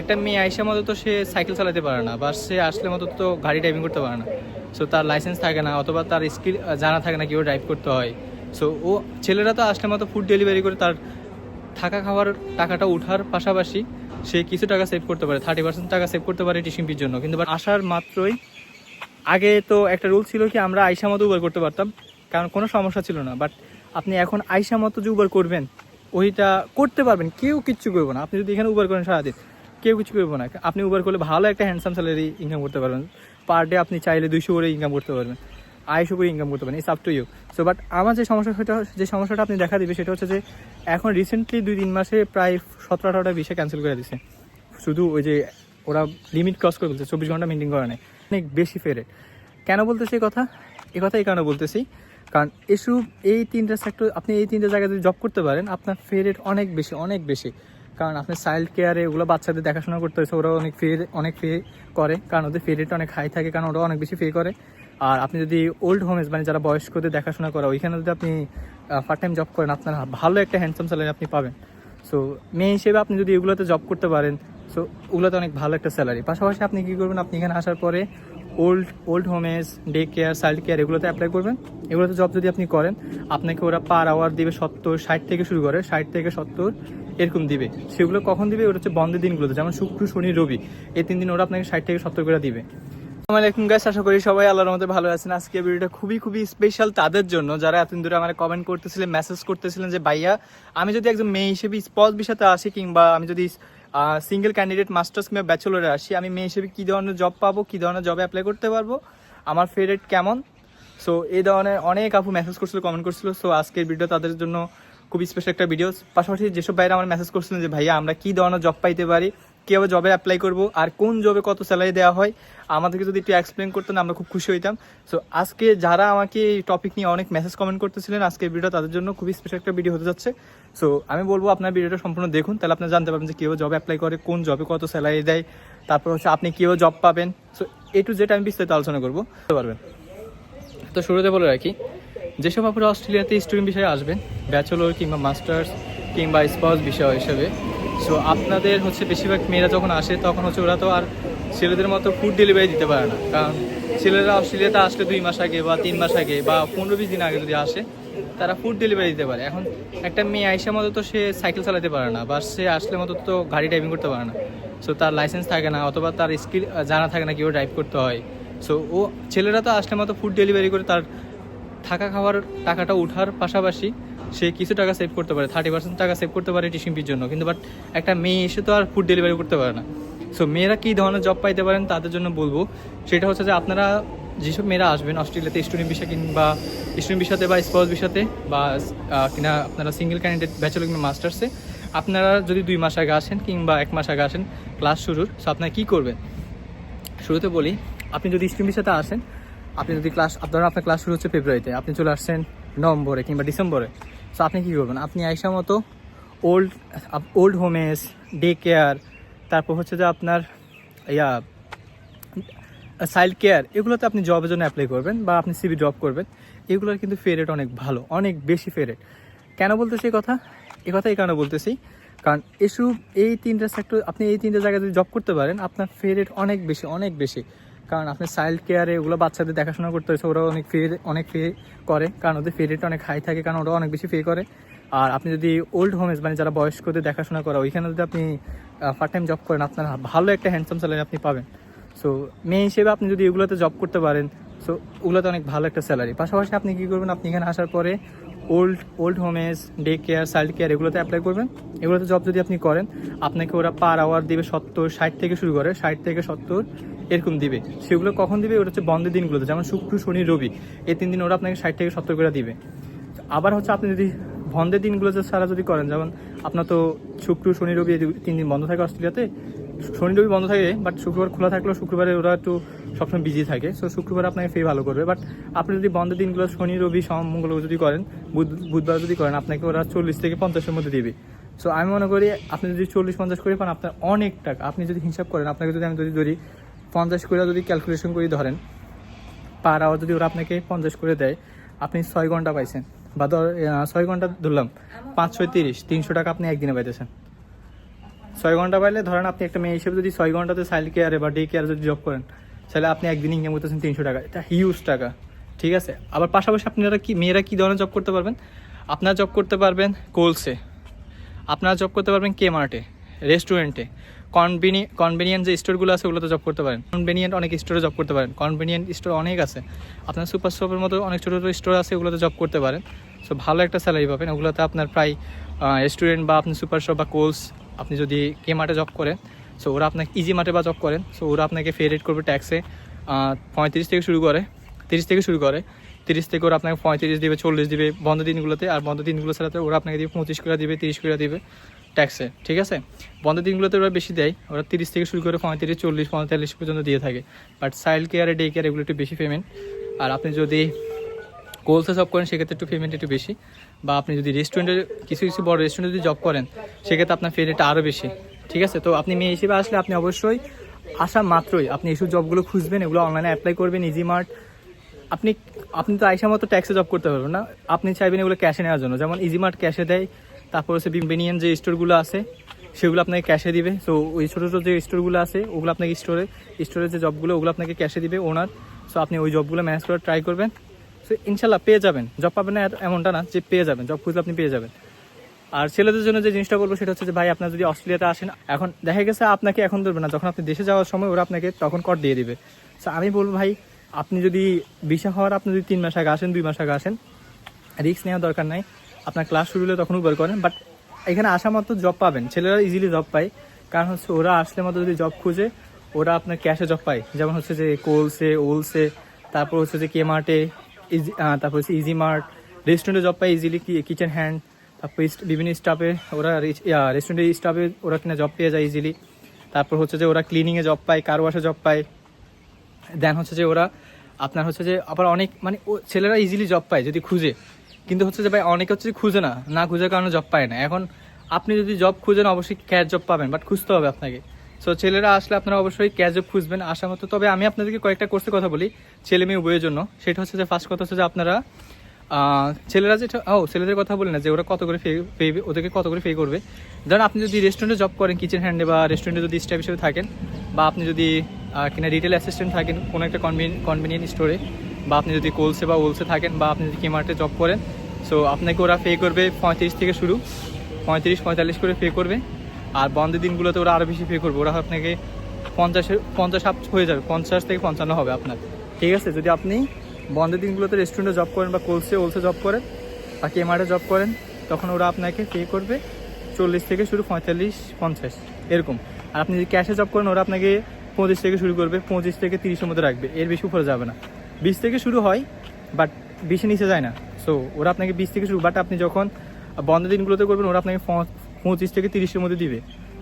একটা মেয়ে আইসা মতো তো সে সাইকেল চালাতে পারে না, বা সে আসলে মতো তো গাড়ি ড্রাইভিং করতে পারে না। সো তার লাইসেন্স থাকে না, অথবা তার স্কিল জানা থাকে না কীভাবে ড্রাইভ করতে হয়। সো ও, ছেলেরা তো আসলে মতো ফুড ডেলিভারি করে তার থাকা খাওয়ার টাকাটা ওঠার পাশাপাশি সে কিছু টাকা সেভ করতে পারে থার্টি পার্সেন্ট টাকা সেভ করতে পারে ফির জন্য। কিন্তু আসার মাত্রই আগে তো একটা রুল ছিল কি, আমরা আইসা মতো উবার করতে পারতাম, কারণ কোনো সমস্যা ছিল না। বাট আপনি এখন আইসা মতো যে উবার করবেন, ওইটা করতে পারবেন, কেউ কিচ্ছু করব না। আপনি যদি এখানে উবার করেন সারাদিন কেউ কিছু করব না। আপনি উবার করলে ভালো একটা হ্যান্ডসাম স্যালারি ইনকাম করতে পারবেন। পার ডে আপনি চাইলে দুইশো করে ইনকাম করতে পারবেন। আড়াইশো করে ইনকাম করতে পারেন it's up to you so but আমার যে সমস্যা সেটা, যে সমস্যাটা আপনি দেখা দিবে সেটা হচ্ছে যে, এখন রিসেন্টলি দুই তিন মাসে প্রায় সতেরো আঠারোটা বিষয় ক্যান্সেল করে দিছে। শুধু ওই যে ওরা লিমিট ক্রস করে বলছে, চব্বিশ ঘণ্টা মেনটেন করে নেয় অনেক বেশি ফেরে কেন বলতেছি এই কথা? এ কথা এই কারণে বলতেছি। কারণ এসব এই তিনটা সেক্টর আপনি এই তিনটা জায়গায় যদি জব করতে পারেন, আপনার ফেরেট অনেক বেশি অনেক বেশি। কারণ আপনি চাইল্ড কেয়ারে এগুলো বাচ্চাদের দেখাশোনা করতে হয়েছে ওরা অনেক ফি অনেক ফি করে। কারণ ওদের ফ্রি রেট অনেক হাই থাকে, কারণ ওরা অনেক বেশি ফি করে। আর আপনি যদি ওল্ড হোমেস মানে যারা বয়স্কদের দেখাশোনা করে, ওইখানে যদি আপনি পার্ট টাইম জব করেন, আপনার ভালো একটা হ্যান্ডসাম স্যালারি আপনি পাবেন। সো মেয়ে হিসেবে আপনি যদি এগুলোতে জব করতে পারেন সো ওগুলোতে অনেক ভালো একটা স্যালারি পাশাপাশি আপনি কী করবেন? আপনি এখানে আসার পরে old old homes day care child care এগুলোতে অ্যাপ্লাই করবেন। এগুলোতে জব যদি আপনি করেন, আপনাকে ওরা পার আওয়ার দিবে সত্তর, ষাট থেকে শুরু করে, ষাট থেকে সত্তর এরকম দিবে। সেগুলো কখন দিবে? ওটা হচ্ছে বন্ধের দিনগুলোতে, যেমন শুক্র, শনি, রবি। এই তিন দিন ওরা আপনাকে ষাট থেকে সত্তর করে দিবে। আসসালামু আলাইকুম গাইস আশা করি সবাই আল্লাহর মধ্যে ভালো আছেন। আজকে ভিডিওটা খুবই খুবই স্পেশাল তাদের জন্য। যারা এতদিন ধরে আমার কমেন্ট করতেছিলেন মেসেজ করতেছিলেন যে, ভাইয়া, আমি যদি একজন মেয়ে হিসেবে স্পট বিষয়তে আসি কিংবা আমি যদি সিঙ্গেল ক্যান্ডিডেট মাস্টার্স কিংবা ব্যাচেলরে আসি। আমি মেয়ে হিসেবে কী ধরনের জব পাবো, কী ধরনের জবে অ্যাপ্লাই করতে পারব? আমার ফেভারিট কেমন? সো এই ধরনের অনেক আপু মেসেজ করছিল কমেন্ট করছিল। সো আজকের ভিডিও তাদের জন্য খুব স্পেশাল একটা ভিডিও পাশাপাশি যেসব ভাইরা আমার মেসেজ করছিলেন যে, ভাইয়া, আমরা কী ধরনের জব পাইতে পারি? কীভাবে জবে অ্যাপ্লাই করব আর কোন জবে কত স্যালারি দেওয়া হয়, আমাদেরকে যদি একটু এক্সপ্লেন করতেন, আমরা খুব খুশি হইতাম। সো আজকে যারা আমাকে এই টপিক নিয়ে অনেক মেসেজ কমেন্ট করতেছিলেন, আজকের ভিডিও তাদের জন্য খুবই স্পেশাল একটা ভিডিও হতে যাচ্ছে। সো আমি বলব আপনার ভিডিওটা সম্পূর্ণ দেখুন, তাহলে আপনি জানতে পারবেন যে কেউ জবে অ্যাপ্লাই করে, কোন জবে কত স্যালারি দেয়, তারপর হচ্ছে আপনি কেউ জব পাবেন। সো এ টু জেড আমি বিস্তারিত আলোচনা করব, বুঝতে পারবেন? তো শুরুতে বলে রাখি, যেসব আপনারা অস্ট্রেলিয়াতে স্টুডেন্ট বিষয়ে আসবেন ব্যাচেলর কিংবা মাস্টার্স কিংবা স্পাউস বিষয় হিসেবে সো আপনাদের হচ্ছে বেশিরভাগ মেয়েরা যখন আসে, তখন হচ্ছে ওরা তো আর ছেলেদের মতো ফুড ডেলিভারি দিতে পারে না। কারণ ছেলেরা অস্ট্রেলিয়াতে আসলে দুই মাস আগে বা তিন মাস আগে বা পনেরো বিশ দিন আগে যদি আসে, তারা ফুড ডেলিভারি দিতে পারে। এখন একটা মেয়ে আইসা মতো তো সে সাইকেল চালাতে পারে না বা সে আসলে মতো তো গাড়ি ড্রাইভিং করতে পারে না। সো তার লাইসেন্স থাকে না অথবা তার স্কিল জানা থাকে না কীভাবে ড্রাইভ করতে হয়। সো ও, ছেলেরা তো আসলে মতো ফুড ডেলিভারি করে তার থাকা খাওয়ার টাকাটা ওঠার পাশাপাশি সে কিছু টাকা সেভ করতে পারে থার্টি পার্সেন্ট টাকা সেভ করতে পারে ফির জন্য। কিন্তু বাট একটা মেয়ে এসে তো আর ফুড ডেলিভারি করতে পারে না। সো মেয়েরা কী ধরনের জব পাইতে পারেন তাদের জন্য বলব, সেটা হচ্ছে যে আপনারা যেসব মেয়েরা আসবেন অস্ট্রেলিয়াতে স্টুডেন্ট বিষয় কিংবা স্টুডেন্ট বিষয়তে বা স্পাউস বিষয়তে বা কিনা আপনারা সিঙ্গেল ক্যান্ডিডেট ব্যাচেলর কিংবা মাস্টার্সে আপনারা যদি দুই মাস আগে আসেন কিংবা এক মাস আগে আসেন ক্লাস শুরুর সো আপনারা কী করবেন? শুরুতে বলি, আপনি যদি স্ট্রিমের সাথে আসেন, আপনি যদি ক্লাস আপনার আপনার ক্লাস শুরু হচ্ছে ফেব্রুয়ারিতে আপনি চলে আসছেন নভেম্বরে কিংবা ডিসেম্বরে সো আপনি কী করবেন? আপনি আইসা মতো old old homes day care তারপর হচ্ছে যে আপনার, ইয়া চাইল্ড কেয়ার এগুলোতে আপনি জবের জন্য অ্যাপ্লাই করবেন বা আপনি সিবি জব করবেন। এগুলোর কিন্তু ফে রেট অনেক ভালো, অনেক বেশি ফে রেট কেন বলতেছি এই কথা? এ কথা এই কারণে বলতেছি। কারণ এসব এই তিনটা সেক্টর আপনি এই তিনটা জায়গায় যদি জব করতে পারেন, আপনার ফে রেট অনেক বেশি অনেক বেশি। কারণ আপনি চাইল্ড কেয়ারে ওগুলো বাচ্চাদের দেখাশোনা করতে হয়েছে ওরা অনেক ফে অনেক ফে করে। কারণ ওদের ফে অনেক হাই থাকে, কারণ ওরা অনেক বেশি ফে করে। আর আপনি যদি ওল্ড হোমেজ মানে যারা বয়স্কদের দেখাশোনা করা, ওইখানে যদি আপনি পার্ট টাইম জব করেন, আপনার ভালো একটা হ্যান্ডসাম স্যালারি আপনি পাবেন। সো মেয়ে হিসেবে আপনি যদি এগুলোতে জব করতে পারেন সো ওগুলোতে অনেক ভালো একটা স্যালারি পাশাপাশি আপনি কী করবেন, আপনি এখানে আসার পরে old old homes day care child care এগুলোতে অ্যাপ্লাই করবেন। এগুলোতে জব যদি আপনি করেন, আপনাকে ওরা পার আওয়ার দিবে সত্তর, ষাট থেকে শুরু করে, ষাট থেকে সত্তর। এরকম দিবে। সেগুলো কখন দিবে? ওটা হচ্ছে বন্ধের দিনগুলোতে। যেমন শুক্র, শনি, রবি, এই তিন দিন ওরা আপনাকে ষাট থেকে সত্তর করে দিবে। আবার হচ্ছে আপনি যদি বন্ধের দিনগুলো যে সারা যদি করেন, যেমন আপনার তো শুক্র, শনি, রবি তিন দিন বন্ধ থাকে অস্ট্রেলিয়াতে। শনি, রবি বন্ধ থাকে বাট শুক্রবার খোলা থাকলেও শুক্রবারে ওরা একটু সবসময় বিজি থাকে। সো শুক্রবার আপনাকে ফে ভালো করবে। বাট আপনি যদি বন্ধের দিনগুলো শনি, রবি, সোম, মঙ্গল যদি করেন, বুধ, বুধবার যদি করেন, আপনাকে ওরা চল্লিশ থেকে পঞ্চাশের মধ্যে দিবে। সো আমি মনে করি আপনি যদি চল্লিশ, পঞ্চাশ করে পান, আপনার অনেক টাকা। আপনি যদি হিসাব করেন, আপনাকে যদি আমি যদি ধরি পঞ্চাশ করে যদি ক্যালকুলেশন করে ধরেন পার আওয়ার যদি ওরা আপনাকে পঞ্চাশ করে দেয়, আপনি ছয় ঘণ্টা পাইছেন। বা ধর ছয় ঘণ্টা ধরলাম, পাঁচ ছয় তিরিশ, তিনশো টাকা আপনি একদিনে পাইতেছেন। ছয় ঘণ্টা পাইলে ধরেন আপনি একটা মেয়ে হিসেবে যদি ছয় ঘন্টাতে সাইল কেয়ারে বা ডে কেয়ারে যদি জব করেন, তাহলে আপনি একদিন ইনকাম করতেছেন তিনশো টাকা। এটা হিউজ টাকা, ঠিক আছে? আবার পাশাপাশি আপনারা কি, মেয়েরা কী ধরনের জব করতে পারবেন? আপনারা জব করতে পারবেন কোলসে আপনারা জব করতে পারবেন কে মার্টে রেস্টুরেন্টে কনভিনি কনভিনিয়েন্ট যে স্টোরগুলো আছে, ওগুলোতে জব করতে পারেন। কনভিনিয়েন্ট অনেক স্টোরে জব করতে পারেন। কনভিনিয়েন্ট স্টোর অনেক আছে। আপনার সুপার শপের মতো অনেক ছোটো ছোটো স্টোর আছে, ওগুলোতে জব করতে পারেন। সো ভালো একটা স্যালারি পাবেন। ওগুলোতে আপনার প্রায় রেস্টুরেন্ট বা আপনি সুপার শপ বা কোলস আপনি যদি কে মার্টে জব করেন সো ওরা আপনাকে ইজি মার্টে বা জব করেন। সো ওরা আপনাকে ফে রেট করবে ট্যাক্সে পঁয়ত্রিশ থেকে শুরু করে, তিরিশ থেকে শুরু করে। তিরিশ থেকে ওরা আপনাকে পঁয়ত্রিশ দিবে, চল্লিশ দিবে বন্ধ দিনগুলোতে। আর বন্ধ দিনগুলো ছাড়াতে ওরা আপনাকে দিবে পঁচিশ করে দিবে, তিরিশ করে দিবে। ট্যাক্সে, ঠিক আছে? বন্ধ দিনগুলোতে ওরা বেশি দেয়, ওরা তিরিশ থেকে শুরু করে পঁয়ত্রিশ, চল্লিশ পঁয়তাল্লিশ পর্যন্ত দিয়ে থাকে। বাট চাইল্ড কেয়ারে ডে কেয়ার এগুলো একটু বেশি পেমেন্ট আর আপনি যদি কোলসে জব করেন, সেক্ষেত্রে একটু পেমেন্ট একটু বেশি। বা আপনি যদি রেস্টুরেন্টে কিছু কিছু বড় রেস্টুরেন্টে যদি জব করেন, সেক্ষেত্রে আপনার পেমেন্টটা আরও বেশি, ঠিক আছে? তো আপনি মেয়ে হিসেবে আসলে আপনি অবশ্যই আসা মাত্রই আপনি এইসব জবগুলো খুঁজবেন, এগুলো অনলাইনে অ্যাপ্লাই করবেন ইজি মার্ট আপনি আপনি তো আইসা মতো ট্যাক্সে জব করতে পারবেন না। আপনি চাইবেন এগুলো ক্যাশে নেওয়ার জন্য। যেমন ইজি মার্ট ক্যাশে দেয় তারপর হচ্ছে বিম্বেনিয়ান যে স্টোরগুলো আছে, সেগুলো আপনাকে ক্যাশে দিবে। সো ওই ছোটো ছোটো যে স্টোরগুলো আছে, ওগুলো আপনাকে স্টোরে স্টোরের যে জবগুলো, ওগুলো আপনাকে ক্যাশে দিবে ওনার সো আপনি ওই জবগুলো ম্যানেজ করে ট্রাই করবেন। সো ইনশাল্লাহ পেয়ে যাবেন। জব পাবেন না এমনটা না যে পেয়ে যাবেন। জব খুঁজলে আপনি পেয়ে যাবেন। আর ছেলেদের জন্য যে জিনিসটা বলব, সেটা হচ্ছে যে, ভাই, আপনার যদি অস্ট্রেলিয়াতে আসেন, এখন দেখা গেছে আপনাকে এখন ধরবে না। যখন আপনি দেশে যাওয়ার সময়, ওরা আপনাকে তখন কর দিয়ে দিবে। সো আমি বলব, ভাই, আপনি যদি ভিসা হওয়ার, আপনি যদি তিন মাস আগে আসেন, দুই মাস আগে আসেন রিস্ক নেওয়ার দরকার নাই। আপনার ক্লাস শুরু হলে তখন উবার করেন বাট এখানে আসা মাত্র জব পাবেন। ছেলেরা ইজিলি জব পায়। কারণ হচ্ছে ওরা আসলে মাত্র যদি জব খুঁজে, ওরা আপনার ক্যাশে জব পায়। যেমন হচ্ছে যে কোলসে ওলসে তারপর হচ্ছে যে কে মার্টে ইজি তারপর হচ্ছে ইজি মার্ট রেস্টুরেন্টে জব পায় ইজিলি কিচেন হ্যান্ড তারপর বিভিন্ন স্টাফে ওরা রেস্টুরেন্টের স্টাফে ওরা কিনা জব পেয়ে যায় ইজিলি তারপর হচ্ছে যে ওরা ক্লিনিংয়ে জব পায় কার ওয়াশে জব পায়। দেন হচ্ছে যে ওরা আপনার হচ্ছে যে আবার অনেক মানে ও ছেলেরা ইজিলি জব পায় যদি খুঁজে। কিন্তু হচ্ছে যে ভাই, অনেকে হচ্ছে খুঁজে না না খুঁজের কারণে জব পায় না। এখন আপনি যদি জব খুঁজেন, অবশ্যই ক্যাশ জব পাবেন বাট খুঁজতে হবে আপনাকে। সো ছেলেরা আসলে আপনারা অবশ্যই ক্যাশ জব খুঁজবেন আসা মতো। তবে আমি আপনাদেরকে কয়েকটা কোর্সের কথা বলি, ছেলে মেয়ে উভয়ের জন্য। সেটা হচ্ছে যে ফার্স্ট কথা হচ্ছে যে আপনারা ছেলেরা যেটা, ও, ছেলেদের কথা বলি না যে ওরা কত করে পে পেয়ে ওদেরকে কত করে পে করবে। ধরেন আপনি যদি রেস্টুরেন্টে জব করেন কিচেন হ্যান্ডে বা রেস্টুরেন্টে যদি স্টাফ হিসেবে থাকেন, বা আপনি যদি কিনা রিটেল অ্যাসিস্ট্যান্ট থাকেন কোনো একটা কনভিনিয়েন্ট স্টোরে বা আপনি যদি কোলসে বা ওলসে থাকেন বা আপনি যদি কেমার্টে জব করেন সো আপনাকে ওরা পে করবে পঁয়ত্রিশ থেকে শুরু। পঁয়ত্রিশ, পঁয়তাল্লিশ করে পে করবে। আর বন্ধের দিনগুলোতে ওরা আরও বেশি পে করবে। ওরা আপনাকে পঞ্চাশের পঞ্চাশ আপ হয়ে যাবে, পঞ্চাশ থেকে পঞ্চান্ন হবে আপনার। ঠিক আছে? যদি আপনি বন্ধের দিনগুলোতে রেস্টুরেন্টে জব করেন বা কোলসে ওলসে জব করেন বা কেমার্টে জব করেন, তখন ওরা আপনাকে পে করবে চল্লিশ থেকে শুরু, পঁয়তাল্লিশ, পঞ্চাশ, এরকম। আর আপনি যদি ক্যাশে জব করেন, ওরা আপনাকে পঁচিশ থেকে শুরু করবে, পঁচিশ থেকে তিরিশের মধ্যে রাখবে। এর বেশি উপরে যাবে না। বিশ থেকে শুরু হয় বাট বেশি নিচে যায় না। সো ওরা আপনাকে বিশ থেকে শুরু বাট আপনি যখন বন্ধের দিনগুলোতে করবেন, ওরা আপনাকে পঁচিশ থেকে তিরিশের মধ্যে দিবে।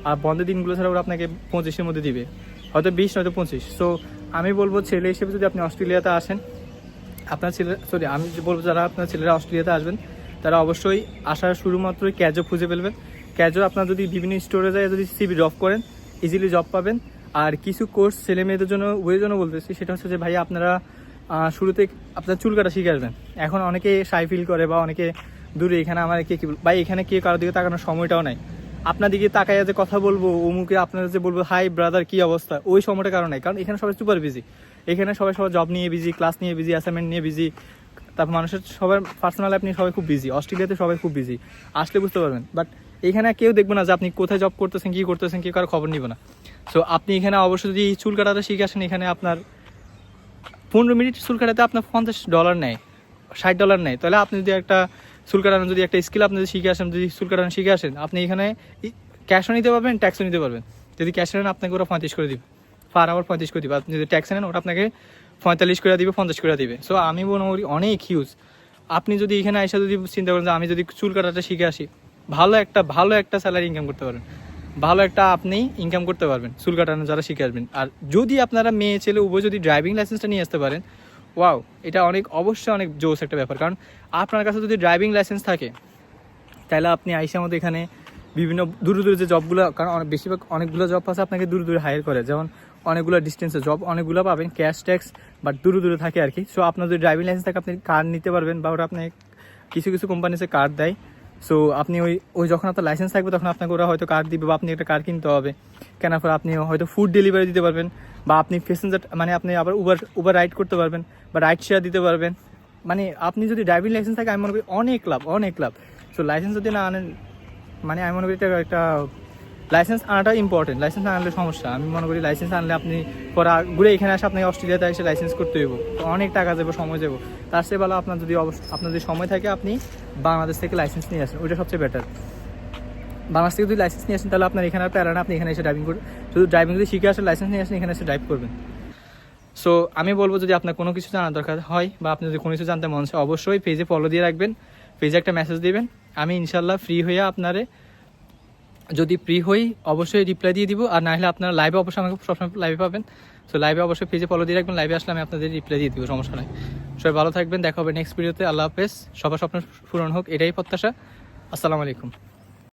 আর বন্ধের দিনগুলো ছাড়া ওরা আপনাকে পঁচিশের মধ্যে দিবে। হয়তো বিশ, নয়তো পঁচিশ। সো আমি বলব ছেলে হিসেবে যদি আপনি অস্ট্রেলিয়াতে আসেন, আপনার ছেলে সরি আমি বলব যারা আপনার ছেলেরা অস্ট্রেলিয়াতে আসবেন, তারা অবশ্যই আসার শুরুমাত্রই ক্যাজও খুঁজে ফেলবেন। ক্যাজও আপনার যদি বিভিন্ন স্টোরে যায়, যদি সিবি ড্রপ করেন ইজিলি জব পাবেন। আর কিছু কোর্স ছেলে মেয়েদের জন্য ওই জন্য বলতেছি, সেটা হচ্ছে যে ভাই আপনারা শুরুতে আপনার চুল কাটা শিখে আসবেন। এখন অনেকে সাই ফিল করে বা অনেকে দূরে, এখানে আমার কে কি ভাই, এখানে কে কারোর দিকে তাকানোর সময়টাও নাই। আপনার দিকে তাকাইয়া যে কথা বলব, অমুকে আপনারা যে বলব হাই ব্রাদার কি অবস্থা? ওই সময়টা কারণ নাই। কারণ এখানে সবাই সুপার বিজি এখানে সবাই সবার জব নিয়ে বিজি ক্লাস নিয়ে বিজি অ্যাসাইনমেন্ট নিয়ে বিজি তারপর মানুষের, সবার পার্সোনাল আপনি সবাই খুব বিজি অস্ট্রেলিয়াতে সবাই খুব বিজি আসলে বুঝতে পারবেন। বাট এখানে কেউ দেখবে না যে আপনি কোথায় জব করতেছেন, কি করতেছেন, কি কারও খবর নিবে না। সো আপনি এখানে অবশ্যই যদি চুল কাটাটা শিখে আসেন, এখানে আপনার পনেরো মিনিট চুল কাটাতে আপনার পঞ্চাশ ডলার নেয়, ষাট ডলার নেয়। তাহলে আপনি যদি একটা চুল কাটানো যদি একটা স্কিল আপনি যদি শিখে আসেন, যদি চুল কাটানো শিখে আসেন, আপনি এখানে ক্যাশও নিতে পারবেন ট্যাক্সও নিতে পারবেন। যদি ক্যাশ নেন, আপনাকে ওরা পঁয়ত্রিশ করে দিবে। পার আওয়ার পঁয়ত্রিশ করে দিবে। আপনি যদি ট্যাক্স নেন ওটা আপনাকে পঁয়তাল্লিশ করে দিবে, পঞ্চাশ করে দিবে। সো আমি মনে করি অনেক হিউজ আপনি যদি এখানে এসে যদি চিন্তা করেন যে আমি যদি চুল কাটাটা শিখে আসি, ভালো একটা ভালো একটা স্যালারি ইনকাম করতে পারেন ভালো একটা আপনি ইনকাম করতে পারবেন, চুল কাটানো যারা শিখে আসবেন। আর যদি আপনারা মেয়ে, ছেলে, উভয় যদি ড্রাইভিং লাইসেন্সটা নিয়ে আসতে পারেন ওয়াও এটা অনেক, অবশ্যই অনেক জোস একটা ব্যাপার। কারণ আপনার কাছে যদি ড্রাইভিং লাইসেন্স থাকে, তাহলে আপনি আইসা মতো এখানে বিভিন্ন দূর দূরে যে জবগুলো কারণ অনেক, বেশিরভাগ অনেকগুলো জব আছে আপনাকে দূর দূরে হায়ার করে। যেমন অনেকগুলো ডিস্টেন্সে জব অনেকগুলো পাবেন ক্যাশ ট্যাক্স বাট দূরে দূরে থাকে আর কি। সো আপনার যদি ড্রাইভিং লাইসেন্স থাকে, আপনি কার নিতে পারবেন, বা ওরা আপনি কিছু কিছু কোম্পানিতে কার্ড দেয়। সো আপনি ওই ওই যখন আপনার লাইসেন্স থাকবে, তখন আপনাকে ওরা হয়তো কার দিবে বা আপনি একটা কার কিনতে হবে। কেনার পর আপনি হয়তো ফুড ডেলিভারি দিতে পারবেন, বা আপনি প্যাসেঞ্জার মানে আপনি আবার উবার উবার রাইড করতে পারবেন, বা রাইড শেয়ার দিতে পারবেন। মানে আপনি যদি ড্রাইভিং লাইসেন্স থাকে, আমি মনে করি অনেক লাভ অনেক লাভ। সো লাইসেন্স যদি না আনেন মানে আমি মনে করি এটা একটা লাইসেন্স আনাটা ইম্পর্টেন্ট লাইসেন্স আনলে সমস্যা। আমি মনে করি লাইসেন্স আনলে আপনি পরে ঘুরে এখানে আসে আপনাকে অস্ট্রেলিয়াতে এসে লাইসেন্স করতে হইব। তো অনেক টাকা যাব, সময় যাব। তার চেয়ে ভালো আপনার যদি আপনার যদি সময় থাকে, আপনি বাংলাদেশ থেকে লাইসেন্স নিয়ে আসেন। ওইটা সবচেয়ে বেটার বাংলাদেশ থেকে যদি লাইসেন্স নিয়ে আসেন, তাহলে আপনার এখানে প্যারা না, আপনি এখানে এসে ড্রাইভিং করবেন শুধু ড্রাইভিং যদি শিখে আসেন লাইসেন্স নিয়ে আসেন, এখানে এসে ড্রাইভ করবেন। সো আমি বলব যদি আপনার কোনো কিছু জানার দরকার হয় বা আপনি যদি কোনো কিছু জানতে মন চায়, অবশ্যই পেজে ফলো দিয়ে রাখবেন। পেজে একটা মেসেজ দিবেন। আমি ইনশাল্লাহ ফ্রি হয়ে আপনারে যদি ফ্রি হই, অবশ্যই রিপ্লাই দিয়ে দিব। আর না হলে আপনারা লাইভে অবশ্যই আমাকে সবসময় লাইভে পাবেন। সো লাইভে অবশ্যই পেজে ফলো দিয়ে রাখবেন। লাইভে আসলে আমি আপনাদের রিপ্লাই দিয়ে দিব, সমস্যা নাই। সবাই ভালো থাকবেন, দেখা হবে নেক্সট ভিডিওতে আল্লাহ হাফেজ। সবার স্বপ্ন পূরণ হোক, এটাই প্রত্যাশা। আসসালামু আলাইকুম।